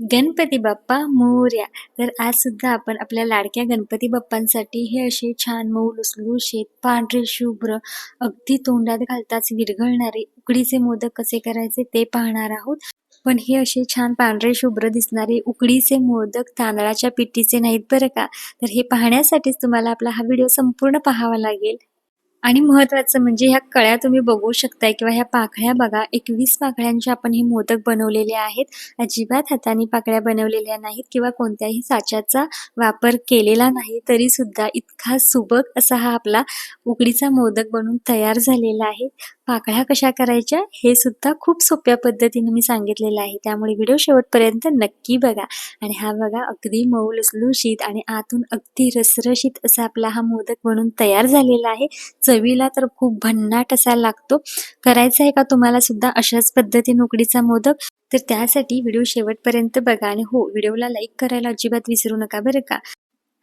गणपती बाप्पा मोरया. तर आज सुद्धा आपण आपल्या लाडक्या गणपती बाप्पांसाठी हे असे छान मऊ लुसलुशीत पांढरे शुभ्र अगदी तोंडात घालताच विरघळणारे उकडीचे मोदक कसे करायचे ते पाहणार आहोत. पण हे असे छान पांढरे शुभ्र दिसणारे उकडीचे मोदक तांदळाच्या पिठीचे नाहीत बरं का? तर हे पाहण्यासाठीच तुम्हाला आपला हा व्हिडिओ संपूर्ण पाहावा लागेल. आणि महत्वाचं म्हणजे ह्या कळ्या तुम्ही बघू शकताय किंवा ह्या पाकळ्या बघा. एकवीस पाकळ्यांचे आपण हे मोदक बनवलेले आहेत. अजिबात हाताने पाकळ्या बनवलेल्या नाहीत किंवा कोणत्याही साच्याचा वापर केलेला नाही तरी सुद्धा इतका सुबक असा हा आपला उकडीचा मोदक बनून तयार झालेला आहे. पाकळ्या कशा करायच्या हे सुद्धा खूप सोप्या पद्धतीने मी सांगितलेलं आहे. त्यामुळे व्हिडिओ शेवटपर्यंत नक्की बघा. आणि हा बघा अगदी मऊ लुसलुशीत आणि आतून अगदी रसरशीत असा आपला हा मोदक बनून तयार झालेला आहे. चवीला तर खूप भन्नाट असा लागतो. करायचा आहे का तुम्हाला सुद्धा अशाच पद्धतीने उकडीचा मोदक? तर त्यासाठी व्हिडिओ शेवटपर्यंत बघा आणि हो व्हिडिओला लाईक करायला अजिबात विसरू नका बरं का?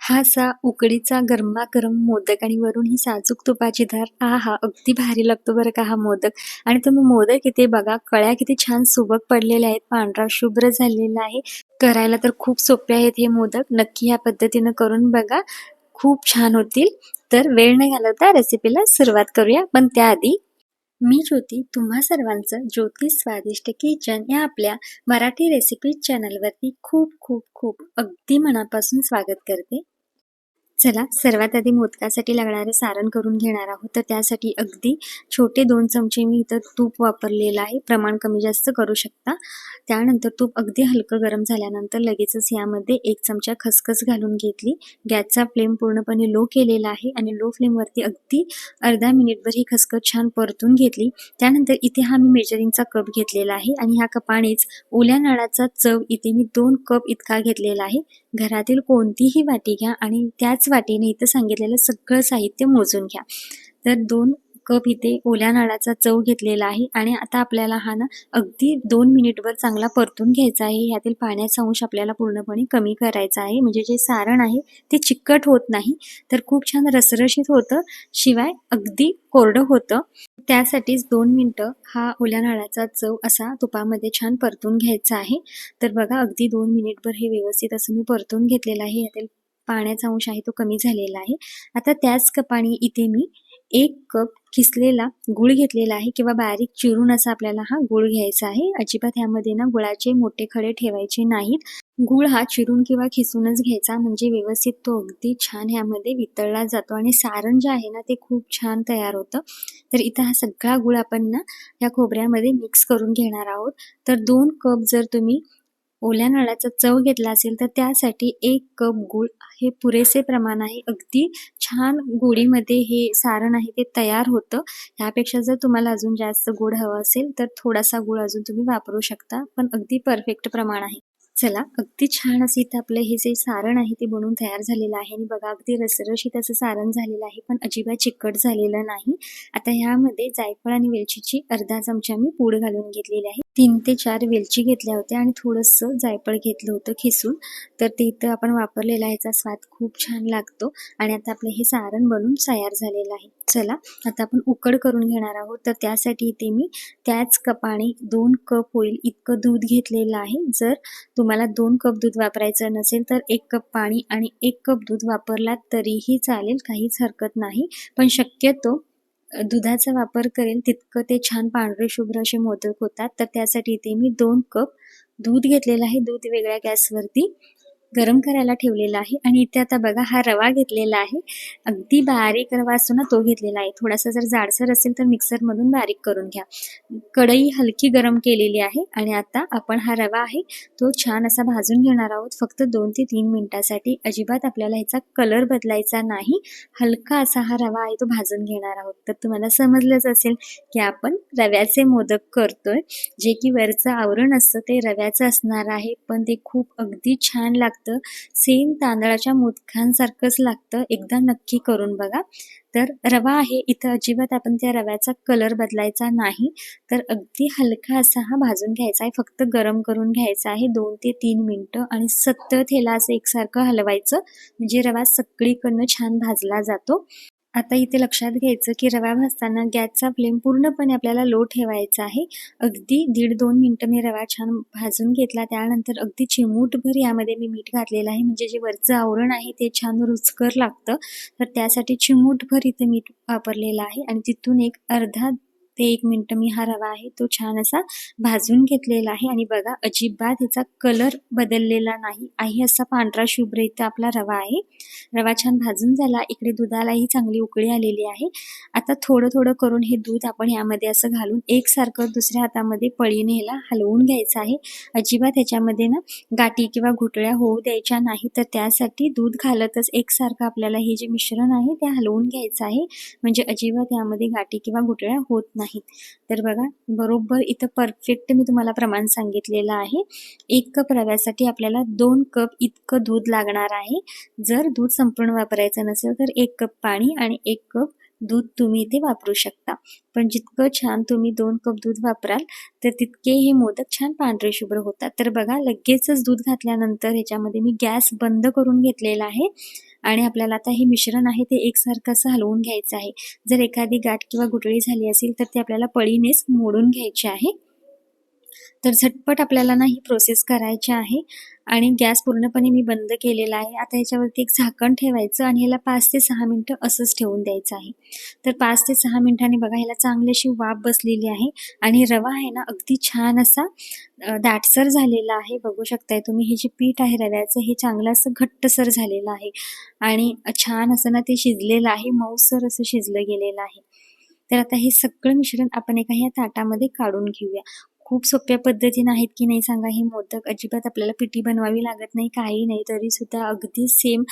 हा असा उकडीचा गरमागरम मोदक आणि वरून ही साजूक तुपाची धार आ हा अगदी भारी लागतो बरं का हा मोदक. आणि तुम्ही मोदक इथे बघा कळ्या किती छान सुबक पडलेल्या आहेत पांढरा शुभ्र झालेला आहे. करायला तर खूप सोपे आहेत हे मोदक नक्की ह्या पद्धतीनं करून बघा. खूप छान होतील. तर वेळ न घालवता रेसिपीला सुरुवात करूया. पण त्याआधी मी ज्योती तुम्हा सर्वांचं ज्योती स्वादिष्ट किचन या आपल्या मराठी रेसिपी चॅनलवरती खूप खूप खूप अगदी मनापासून स्वागत करते. चला सर्वात आधी मोदकासाठी लागणारे सारण करून घेणार आहोत. तर त्यासाठी अगदी छोटे दोन चमचे मी इथं तूप वापरलेलं आहे. प्रमाण कमी जास्त करू शकता. त्यानंतर तूप अगदी हलकं गरम झाल्यानंतर लगेचच यामध्ये एक चमचा खसखस घालून घेतली. गॅसचा फ्लेम पूर्णपणे लो केलेला आहे आणि लो फ्लेमवरती अगदी अर्धा मिनिटभर ही खसखस छान परतून घेतली. त्यानंतर इथे हा मी मेजरिंगचा कप घेतलेला आहे आणि ह्या कपानेच ओल्या नाळाचा चव इथे मी दोन कप इतका घेतलेला आहे. घरातील कोणतीही वाटी घ्या आणि त्याच वाटीने इथं सांगितलेलं सगळं साहित्य मोजून घ्या. तर दोन कप इथे ओल्या नाळाचा चव घेतलेला आहे आणि आता आपल्याला हा ना अगदी दोन मिनिटभर चांगला परतून घ्यायचा आहे. ह्यातील पाण्याचा अंश आपल्याला पूर्णपणे कमी करायचा आहे. म्हणजे जे सारण आहे ते चिकट होत नाही तर खूप छान रसरशीत होतं. शिवाय अगदी कोरडं होतं. त्यासाठीच दोन मिनटं हा ओल्या नाळाचा चव असा तुपामध्ये छान परतून घ्यायचा आहे. तर बघा अगदी दोन मिनिटभर हे व्यवस्थित असं मी परतून घेतलेलं आहे. यातील पाण्याचा अंश आहे तो कमी झालेला आहे. आता त्याच कपाणी इथे मी एक कप खिसलेला गुळ घेतलेला आहे किंवा बारीक चिरून असा आपल्याला हा गुळ घ्यायचा आहे. अजिबात ह्यामध्ये ना गुळाचे मोठे खडे ठेवायचे नाहीत. गुळ हा चिरून किंवा खिसूनच घ्यायचा म्हणजे व्यवस्थित तो अगदी छान ह्यामध्ये वितळला जातो आणि सारण जे आहे ना ते खूप छान तयार होतं. तर इथं हा सगळा गुळ आपण ना या खोबऱ्यामध्ये मिक्स करून घेणार आहोत. तर दोन कप जर तुम्ही ओल्या नळाचा चव घेतला असेल तर त्यासाठी एक कप गूळ हे पुरेसे प्रमाण आहे. अगदी छान गोडीमध्ये हे सारण आहे ते तयार होतं. ह्यापेक्षा जर तुम्हाला अजून जास्त गोड हवं असेल तर थोडासा गुळ अजून तुम्ही वापरू शकता पण अगदी परफेक्ट प्रमाण आहे. चला अगदी छान असं इथं आपलं हे जे सारण आहे ते बनवून तयार झालेलं आहे. आणि बघा अगदी रसरशीत असं सारण झालेलं आहे पण अजिबात चिकट झालेलं नाही. आता ह्यामध्ये जायफळ आणि वेलचीची अर्धा चमचा मी पूड घालून घेतलेली आहे. तीन ते चार वेलची घेतल्या होत्या आणि थोडंसं जायफळ घेतलं होतं खिसून. तर ते इथं आपण वापरलेला ह्याचा स्वाद खूप छान लागतो. आणि आता आपलं हे सारण बनून तयार झालेलं आहे. चला आता आपण उकड करून घेणार आहोत. तर त्यासाठी इथे मी त्याच कपाने दोन कप होईल इतकं दूध घेतलेलं आहे. जर तुम्हाला दोन कप दूध वापरायचं नसेल तर एक कप पाणी आणि एक कप दूध वापरलात तरीही चालेल काहीच हरकत नाही. पण शक्यतो दुधाचा वापर करेल तितकं ते छान पांढरे शुभ्र असे मोदक होतात. तर त्यासाठी इथे मी दोन कप दूध घेतलेलं आहे. दूध वेगळ्या गॅसवरती गरम करायला ठेवलेला आहे आणि इथे आता बघा हा रवा घेतलेला आहे. अगदी बारीक रवा असतो ना तो घेतलेला आहे. थोडासा जर जाडसर असेल तर मिक्सरमधून बारीक करून घ्या. कढई हलकी गरम केलेली आहे आणि आता आपण हा रवा आहे तो छान असा भाजून घेणार आहोत. फक्त दोन ते तीन मिनिटासाठी. अजिबात आपल्याला ह्याचा कलर बदलायचा नाही. हलका असा हा रवा आहे तो भाजून घेणार आहोत. तर तुम्हाला समजलंच असेल की आपण रव्याचे मोदक करतोय. जे की वरचं आवरण असतं ते रव्याचं असणार आहे. पण ते खूप अगदी छान लागतं. लागतं. सेम तांदळाच्या मोदकांसारखंच लागतं. एकदा नक्की करून बघा. तर रवा आहे. इथं अजिबात आपण त्या रव्याचा कलर बदलायचा नाही. तर अगदी हलका असा हा भाजून घ्यायचा आहे. फक्त गरम करून घ्यायचा आहे. दोन ते तीन मिनटं आणि सतत ह्याला असं एकसारखं हलवायचं. म्हणजे रवा सगळीकडनं छान भाजला जातो. आता इथे लक्षात घ्यायचं की रवा भाजताना गॅसचा फ्लेम पूर्णपणे आपल्याला लो ठेवायचा आहे. अगदी दीड दोन मिनटं मी रवा छान भाजून घेतला. त्यानंतर अगदी चिमूटभर यामध्ये मी मीठ घातलेलं आहे. म्हणजे जे वरचं आवरण आहे ते छान रुचकर लागतं. तर त्यासाठी चिमूटभर इथे मीठ वापरलेलं आहे. आणि तिथून एक अर्धा ते एक मिनटं मी हा रवा आहे तो छान असा भाजून घेतलेला आहे. आणि बघा अजिबात ह्याचा कलर बदललेला नाही. आहे असा पांढरा शुभ्र इथं आपला रवा आहे. रवा छान भाजून झाला. इकडे दुधालाही चांगली उकळी आलेली आहे. आता थोडं थोडं करून हे दूध आपण यामध्ये असं घालून एकसारखं दुसऱ्या हातामध्ये पळीने ह्याला हलवून घ्यायचं आहे. अजिबात ह्याच्यामध्ये ना गाठी किंवा घुटळ्या होऊ द्यायच्या नाही. तर त्यासाठी दूध घालतच एकसारखं आपल्याला हे जे मिश्रण आहे ते हलवून घ्यायचं आहे. म्हणजे अजिबात यामध्ये गाठी किंवा घुटळ्या होत नाही. नाहीत. तर बघा बरोबर इथं परफेक्ट मी तुम्हाला प्रमाण सांगितलेलं आहे. एक कप रव्यासाठी आपल्याला दोन कप इतकं दूध लागणार आहे. जर दूध संपूर्ण वापरायचं नसेल तर एक कप पाणी आणि एक कप दूध तुम्ही इथे वापरू शकता. पण जितकं छान तुम्ही दोन कप दूध वापराल तर तितके हे मोदक छान पांढरे शुभ्र होतात. तर बघा लगेचच दूध घातल्यानंतर ह्याच्यामध्ये मी गॅस बंद करून घेतलेला आहे. आणि आपल्याला आता हे मिश्रण आहे ते एकसारखं असं हलवून घ्यायचं आहे. जर एखादी गाठ किंवा गुटळी झाली असेल तर ते आपल्याला पळीनेच मोडून घ्यायचे आहे. तर झटपट आपल्याला ना ही प्रोसेस करायची आहे. आणि गॅस पूर्णपणे मी बंद केलेला आहे. आता याच्यावरती एक झाकण ठेवायचं आणि ह्याला पाच ते सहा मिनटं असंच ठेवून द्यायचं आहे. तर पाच ते सहा मिनिटांनी बघा ह्याला चांगली अशी वाफ बसलेली आहे. आणि रवा आहे ना अगदी छान असा दाटसर झालेला आहे. बघू शकताय तुम्ही हे जे पीठ आहे रव्याचं हे चांगलं असं घट्टसर झालेलं आहे. आणि छान असं ना ते शिजलेलं आहे. मऊसर असं शिजलं गेलेलं आहे. तर आता हे सगळं मिश्रण आपण एका ह्या ताटामध्ये काढून घेऊया. खूप सोप्या पद्धतीने आहेत की नाही सांगा? हे मोदक अजिबात आपल्याला पिठी बनवावी लागत नाही काही नाही तरी सुद्धा अगदी सेम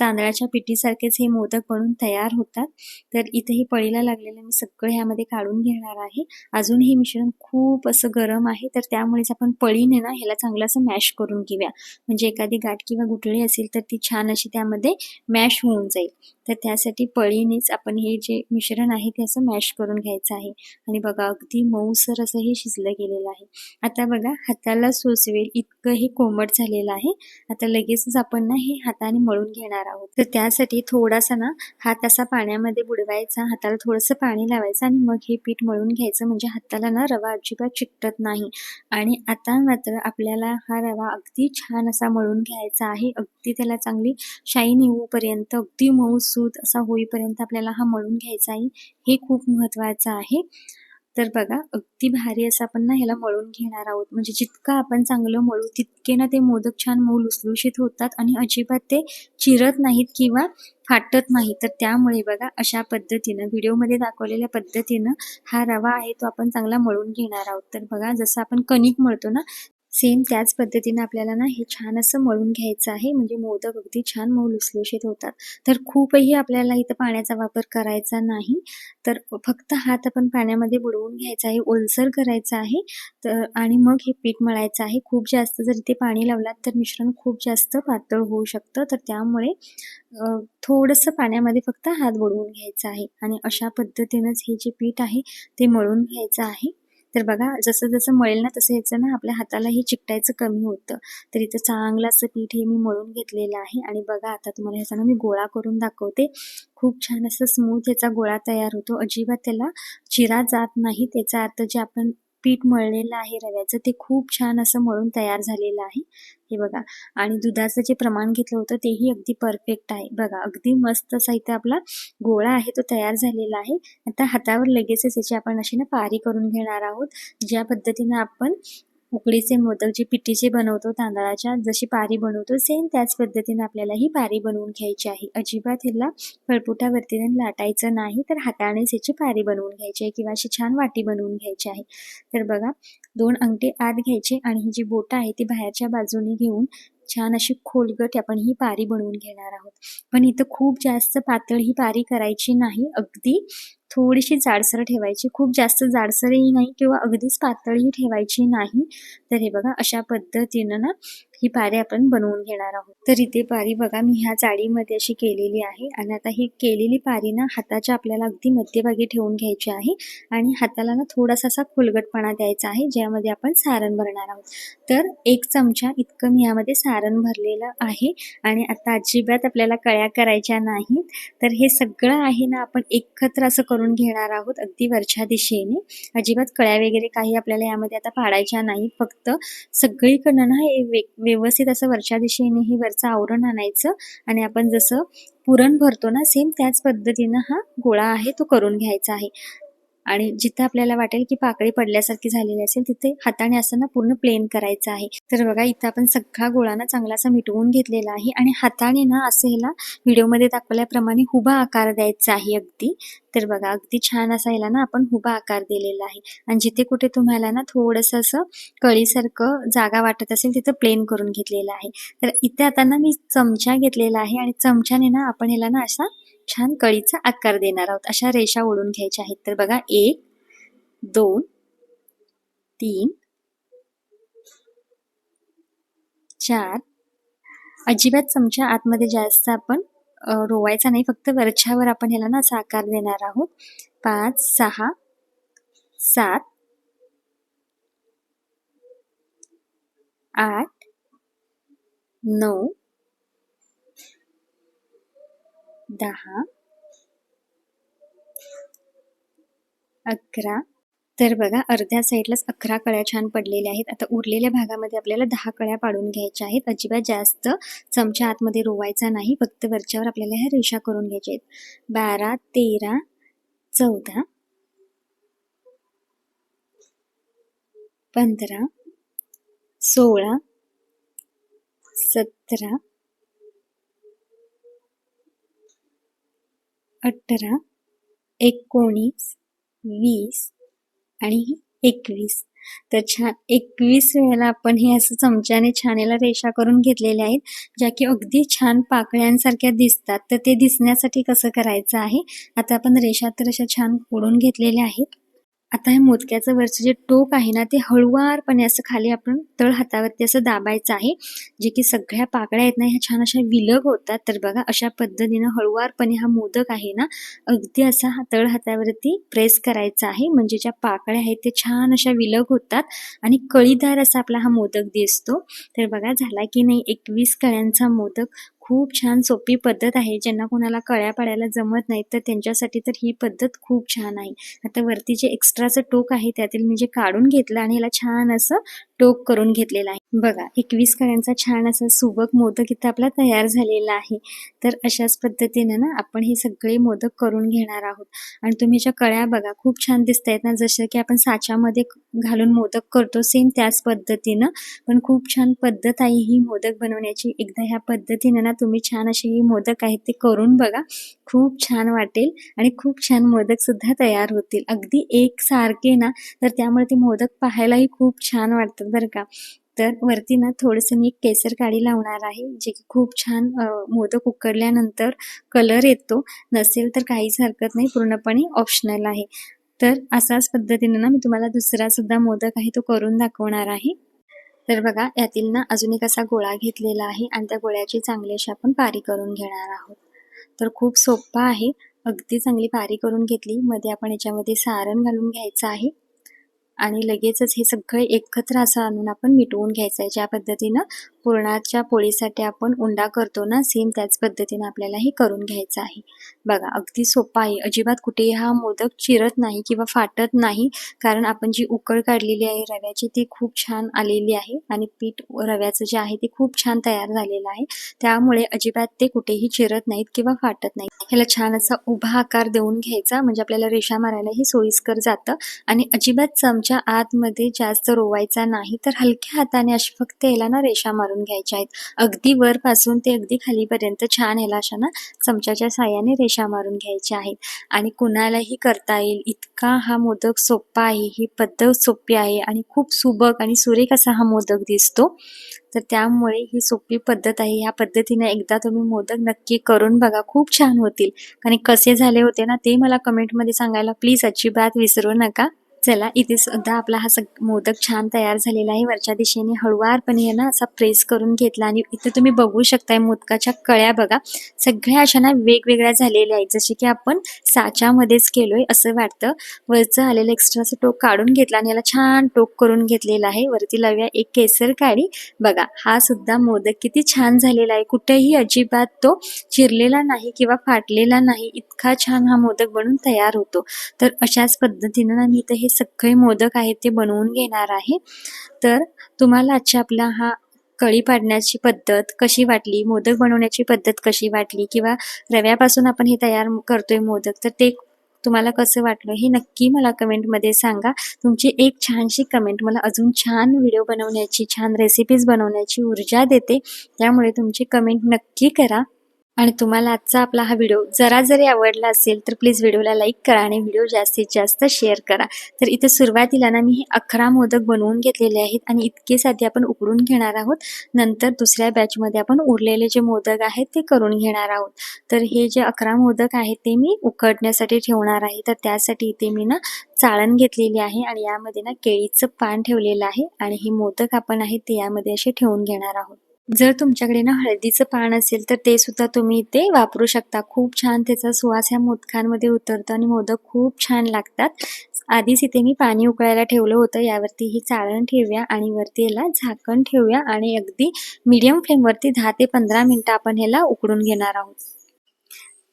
तांदळाच्या पिठीसारखेच हे मोदक बनून तयार होतात. तर इथे हे पळीला लागलेलं मी सगळं ह्यामध्ये काढून घेणार आहे. अजून हे मिश्रण खूप असं गरम आहे तर त्यामुळेच आपण पळीने ना ह्याला चांगलं असं मॅश करून घेऊया. म्हणजे एखादी गाठ किंवा गुठळी असेल तर ती छान अशी त्यामध्ये मॅश होऊन जाईल. तर त्यासाठी पळीनेच आपण हे जे मिश्रण आहे ते असं मॅश करून घ्यायचं आहे. आणि बघा अगदी मऊसर असं हे शिजलं गेलेलं आहे. आता बघा हाताला सोसवेल इतकं हे कोमट झालेलं आहे. आता लगेचच आपण ना हे हाताने मळून घेणार आहोत. तर त्यासाठी थोडासा ना हात असा पाण्यामध्ये बुडवायचा हाताला थोडंसं पाणी लावायचं आणि मग हे पीठ मळून घ्यायचं. म्हणजे हाताला ना रवा अजिबात चिकटत नाही. आणि आता मात्र आपल्याला हा रवा अगदी छान असा मळून घ्यायचा आहे. अगदी त्याला चांगली शाईन येऊपर्यंत अगदी मऊ सूत असा होईपर्यंत आपल्याला हा मळून घ्यायचा आहे. हे खूप महत्त्वाचं आहे. तर बघा अगदी भारी असं आपण ना ह्याला मळून घेणार आहोत. म्हणजे जितकं आपण चांगलं मळू तितके ना ते मोदक छान मऊ लुसलुशीत होतात आणि अजिबात ते चिरत नाहीत किंवा फाटत नाही तर त्यामुळे बघा अशा पद्धतीनं व्हिडिओमध्ये दाखवलेल्या पद्धतीनं हा रवा आहे तो आपण चांगला मळून घेणार आहोत. तर बघा जसं आपण कणिक मळतो ना सेम त्याच पद्धतीने आपल्याला ना हे छान असं मळून घ्यायचं आहे. म्हणजे मोदक अगदी छान मऊ लुसलुशीत होतात. तर खूपही आपल्याला इथं पाण्याचा वापर करायचा नाही. तर फक्त हात आपण पाण्यामध्ये बुडवून घ्यायचा आहे. ओलसर करायचा आहे. तर आणि मग हे पीठ मळायचं आहे. खूप जास्त जर इथे पाणी लावलात तर मिश्रण खूप जास्त पातळ होऊ शकतं. तर त्यामुळे थोडंसं पाण्यामध्ये फक्त हात बुडवून घ्यायचा आहे. आणि अशा पद्धतीनंच हे जे पीठ आहे ते मळून घ्यायचं आहे. तर बघा जसं जसं मळेल ना तसं याचं ना आपल्या हातालाही चिकटायचं कमी होतं. तर इथं चांगलं असं पीठ हे मी मळून घेतलेलं आहे आणि बघा आता तुम्हाला ह्याचा ना मी गोळा करून दाखवते. खूप छान असं स्मूथ याचा गोळा तयार होतो. अजिबात त्याला चिरा जात नाही. त्याचा अर्थ जे आपण पीठ मळलेलं आहे रव्याचं ते खूप छान असं मळून तयार झालेलं आहे. हे बघा. आणि दुधाचं जे प्रमाण घेतलं होतं तेही अगदी परफेक्ट आहे. बघा अगदी मस्त असा इथे आपला गोळा आहे तो तयार झालेला आहे. आता हातावर लगेचच याची आपण अशी ना पारी करून घेणार आहोत. ज्या पद्धतीनं आपण उकडीचे मोदक जे पिठीचे बनवतो तांदळाच्या जशी पारी बनवतो सेम त्याच पद्धतीने आपल्याला ही पारी बनवून घ्यायची आहे. अजिबात ह्याला फळपुटावरती लाटायचं नाही तर हातानेच याची पारी बनवून घ्यायची आहे किंवा अशी छान वाटी बनवून घ्यायची आहे. तर बघा दोन अंगठे आत घ्यायचे आणि ही जी बोटं आहे ती बाहेरच्या बाजूने घेऊन छान अशी खोलगट आपण ही पारी बनवून घेणार आहोत. पण इथं खूप जास्त पातळ ही पारी करायची नाही. अगदी थोडीशी जाडसर ठेवायची. खूप जास्त जाडसरही नाही किंवा अगदीच पातळही ठेवायची नाही. तर हे बघा अशा पद्धतीनं ना ही पारी आपण बनवून घेणार आहोत. तर इथे पारी बघा मी ह्या जाळीमध्ये अशी केलेली आहे आणि आता ही केलेली पारी ना हाताच्या आपल्याला अगदी मध्यभागी ठेवून घ्यायची आहे आणि हाताला ना थोडासा असा खोलगटपणा द्यायचा आहे ज्यामध्ये आपण सारण भरणार आहोत. तर एक चमचा इतकं मी यामध्ये सारण भरलेलं आहे आणि आता अजिबात आपल्याला कळ्या करायच्या नाहीत. तर हे सगळं आहे ना आपण एकत्र असं करून घेणार आहोत अगदी वरच्या दिशेने. अजिबात कळ्या वगैरे काही आपल्याला यामध्ये आता पाडायच्या नाही फक्त सगळीकडनं ना हे वेग व्यवस्थित असं वरच्या दिशेने हे वरचं आवरण आणायचं आणि आपण जसं पुरण भरतो ना सेम त्याच पद्धतीनं हा गोळा आहे तो करून घ्यायचा आहे. आणि जिथे आपल्याला वाटेल की पाकळी पडल्यासारखी झालेली असेल तिथे हाताने असं ना पूर्ण प्लेन करायचं आहे. तर बघा इथं आपण सगळा गोळा ना चांगलासा मिटवून घेतलेला आहे आणि हाताने ना असं ह्याला व्हिडिओमध्ये दाखवल्याप्रमाणे हुबा आकार द्यायचा आहे अगदी. तर बघा अगदी छान असा ह्याला ना आपण हुबा आकार दिलेला आहे. आणि जिथे कुठे तुम्हाला ना थोडंसं असं कळीसारखं जागा वाटत असेल तिथं प्लेन करून घेतलेलं आहे. तर इथे आता ना मी चमचा घेतलेला आहे आणि चमच्याने ना आपण ह्याला ना असा छान कळीचा आकार देणार आहोत. अशा रेषा ओढून घ्यायच्या आहेत. तर बघा एक दोन तीन चार. अजिबात चमचा आतमध्ये जास्त आपण रोवायचा नाही. फक्त वरच्यावर आपण ह्याला ना असा आकार देणार आहोत. पाच सहा सात आठ नऊ दहा अकरा. तर बघा अर्ध्या साईडलाच अकरा कळ्या छान पडलेल्या आहेत. आता उरलेल्या भागामध्ये आपल्याला दहा कळ्या पाडून घ्यायच्या आहेत. अजिबात जास्त चमच्या आतमध्ये रोवायचा नाही. फक्त वरच्यावर आपल्याला ह्या रेषा करून घ्यायच्या आहेत. बारा तेरा चौदा पंधरा सोळा सतरा अठरा एकोणीस वीस आणि एकवीस. तर छान एकवीस वेळेला आपण हे असं चमच्याने छान याला रेषा करून घेतलेल्या आहेत ज्या की अगदी छान पाकळ्यांसारख्या दिसतात. तर ते दिसण्यासाठी कसं करायचं आहे? आता आपण रेषा तर अशा छान ओढून घेतलेल्या आहेत. आता हे मोदक्याचं वरचं जे टोक आहे ना ते हळुवारपणे असं खाली आपण तळ हातावरती असं दाबायचं आहे. जे की सगळ्या पाकळ्या आहेत ना ह्या छान अशा विलग होतात. तर बघा अशा पद्धतीनं हळुवारपणे हा मोदक आहे ना अगदी असा हा तळ हातावरती प्रेस करायचा आहे. म्हणजे ज्या पाकळ्या आहेत ते छान अशा विलग होतात आणि कळीदार असा आपला हा मोदक दिसतो. तर बघा झाला की नाही? एकवीस कळ्यांचा मोदक खूप छान सोपी पद्धत आहे. ज्यांना कोणाला कळ्या पाडायला जमत नाही तर त्यांच्यासाठी तर ही पद्धत खूप छान आहे. आता वरती जे एक्स्ट्राचं टोक आहे त्यातील मी जे काढून घेतलं आणि याला छान असं टोक करून घेतलेला आहे. बघा एकवीस कळ्यांचा छान असा सुबक मोदक इथं आपला तयार झालेला आहे. तर अशाच पद्धतीनं ना आपण हे सगळे मोदक करून घेणार आहोत. आणि तुम्ही ज्या कळ्या बघा खूप छान दिसत आहेत ना. जसं की आपण साच्यामध्ये घालून मोदक करतो सेम त्याच पद्धतीनं. पण खूप छान पद्धत आहे ही मोदक बनवण्याची. एकदा ह्या पद्धतीनं ना तुम्ही छान असे हे मोदक आहेत ते करून बघा. खूप छान वाटेल आणि खूप छान मोदक सुद्धा तयार होतील. अगदी एक सारखे ना तर त्यामुळे ते मोदक पाहायलाही खूप छान वाटतात बरं का. तर वरती ना थोडंसं मी एक केसर काडी लावणार आहे जे की खूप छान मोदक उकडल्यानंतर कलर येतो. नसेल तर काहीच हरकत नाही पूर्णपणे ऑप्शनल आहे. तर असाच पद्धतीने ना मी तुम्हाला दुसरा सुद्धा मोदक आहे तो करून दाखवणार आहे. तर बघा यातील ना अजून एक असा गोळा घेतलेला आहे आणि त्या गोळ्याची चांगली अशी आपण पारी करून घेणार आहोत. तर खूप सोपा आहे. अगदी चांगली पारी करून घेतली. मध्ये आपण याच्यामध्ये सारण घालून घ्यायचं आहे. आणि लगेचच हे सगळं एकत्र असं आणून आपण मिटवून घ्यायचं आहे. ज्या पद्धतीनं पुरणाच्या पोळीसाठी आपण उंडा करतो ना सेम त्याच पद्धतीने आपल्याला हे करून घ्यायचं आहे. बघा अगदी सोपा आहे. अजिबात कुठेही हा मोदक चिरत नाही किंवा फाटत नाही कारण आपण जी उकळ काढलेली आहे रव्याची ती खूप छान आलेली आहे आणि पीठ रव्याचं जे आहे ते खूप छान तयार झालेलं आहे. त्यामुळे अजिबात ते कुठेही चिरत नाहीत किंवा फाटत नाहीत. ह्याला छान असा उभा आकार देऊन घ्यायचा म्हणजे आपल्याला रेषा मारायलाही सोयीस्कर जातं. आणि अजिबात चमचा आतमध्ये जास्त रोवायचा नाही तर हलक्या हाताने अशी फक्त याला ना रेषा मार मारून घ्यायच्या आहेत. अगदी वरपासून ते अगदी खालीपर्यंत छान ह्याला अशा ना चमच्याच्या साह्याने रेषा मारून घ्यायच्या आहेत. आणि कुणालाही करता येईल. इतका हा मोदक सोपा आहे. ही पद्धत सोपी आहे आणि खूप सुबक आणि सुरेख असा हा मोदक दिसतो. तर त्यामुळे ही सोपी पद्धत आहे. ह्या पद्धतीने एकदा तुम्ही मोदक नक्की करून बघा. खूप छान होतील. आणि कसे झाले होते ना ते मला कमेंटमध्ये सांगायला प्लीज अजिबात विसरू नका. चला इथे सुद्धा आपला हा सग मोदक छान तयार झालेला आहे. वरच्या दिशेने हळुवारपणे आहे ना असा प्रेस करून घेतला आणि इथे तुम्ही बघू शकताय मोदकाच्या कळ्या बघा. सगळ्या अशा ना वेगवेगळ्या झालेल्या आहेत. जसे की आपण साच्यामध्येच केलोय असं वाटतं. वरचं आलेलं एक्स्ट्राचं टोक काढून घेतला आणि याला छान टोक करून घेतलेला आहे. वरती लावूया एक केसर काढी बघा हा सुद्धा मोदक किती छान झालेला आहे. कुठेही अजिबात तो चिरलेला नाही किंवा फाटलेला नाही. इतका छान हा मोदक बनून तयार होतो. तर अशाच पद्धतीनं ना मी इथे हे सगळे मोदक आहेत ते बनवून घेणार आहे. तर तुम्हाला आजच्या आपला हा कळी पाडण्याची पद्धत कशी वाटली? मोदक बनवण्याची पद्धत कशी वाटली? किंवा रव्यापासून आपण हे तयार करतोय मोदक तर ते तुम्हाला कसं वाटलं हे नक्की मला कमेंटमध्ये सांगा. तुमची एक छानशी कमेंट मला अजून छान व्हिडिओ बनवण्याची छान रेसिपीज बनवण्याची ऊर्जा देते. त्यामुळे तुमची कमेंट नक्की करा. आणि तुम्हाला आजचा आपला हा व्हिडिओ जरा जरी आवडला असेल तर प्लीज व्हिडिओला लाईक करा आणि व्हिडिओ जास्तीत जास्त शेअर करा. तर इथे सुरुवातीला ना मी हे अकरा मोदक बनवून घेतलेले आहेत आणि इतकेच आधी आपण उकडून घेणार आहोत. नंतर दुसऱ्या बॅचमध्ये आपण उरलेले जे मोदक आहेत ते करून घेणार आहोत. तर हे जे अकरा मोदक आहेत ते मी उकडण्यासाठी ठेवणार आहे. तर त्यासाठी इथे मी ना चाळण घेतलेली आहे आणि यामध्ये ना केळीचं पान ठेवलेलं आहे आणि हे मोदक आपण आहे ते यामध्ये असे ठेवून घेणार आहोत. जर तुमच्याकडे ना हळदीचं पान असेल तर ते सुद्धा तुम्ही इथे वापरू शकता. खूप छान त्याचा सुवास ह्या मोदकांमध्ये उतरतो आणि मोदक खूप छान लागतात. आधीच इथे मी पाणी उकळायला ठेवलं होतं. यावरती ही चाळण ठेवूया आणि वरती याला झाकण ठेवूया आणि अगदी मीडियम फ्लेमवरती दहा ते पंधरा मिनटं आपण ह्याला उकडून घेणार आहोत.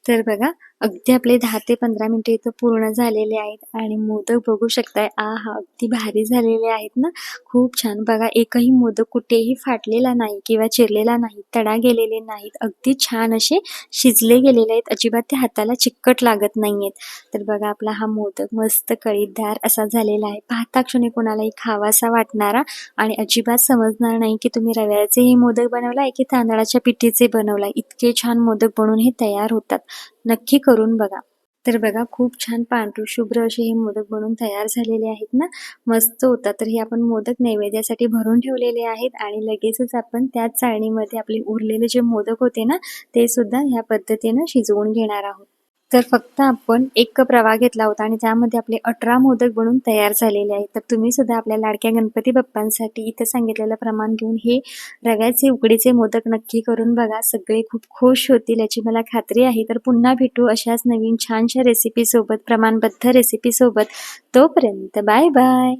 तर बघा अगदी आपले दहा ते पंधरा मिनटं इथं पूर्ण झालेले आहेत आणि मोदक बघू शकताय. आ हा अगदी भारी झालेले आहेत ना. खूप छान. बघा एकही मोदक कुठेही फाटलेला नाही किंवा चिरलेला नाही तडा गेलेले नाहीत. अगदी छान असे शिजले गेलेले आहेत. अजिबात ते हाताला चिकट लागत नाहीयेत. तर बघा आपला हा मोदक मस्त कळीदार असा झालेला आहे. पाहता क्षणी कोणालाही खावासा वाटणारा आणि अजिबात समजणार नाही की तुम्ही रव्याचे हे मोदक बनवलाय की तांदळाच्या पिठीचे बनवलाय. इतके छान मोदक बनवून हे तयार होतात. नक्की करून बघा. तर बघा खूप छान पांढरू शुभ्र असे हे मोदक बनवून तयार झालेले आहेत ना. मस्त होता तर हे आपण मोदक नैवेद्यासाठी भरून ठेवलेले आहेत आणि लगेचच आपण त्याच चाळणीमध्ये आपले उरलेले जे मोदक होते ना ते सुद्धा ह्या पद्धतीनं शिजवून घेणार आहोत. तर फक्त आपण एक कप रवा घेतला होता आणि त्यामध्ये आपले अठरा मोदक बनून तयार झालेले आहेत. तर तुम्ही सुद्धा आपल्या लाडक्या गणपती बाप्पांसाठी इथं सांगितलेलं प्रमाण घेऊन हे रव्याचे उकडीचे मोदक नक्की करून बघा. सगळे खूप खुश होतील याची मला खात्री आहे. तर पुन्हा भेटू अशाच नवीन छानशा रेसिपीसोबत प्रमाणबद्ध रेसिपीसोबत तोपर्यंत बाय बाय.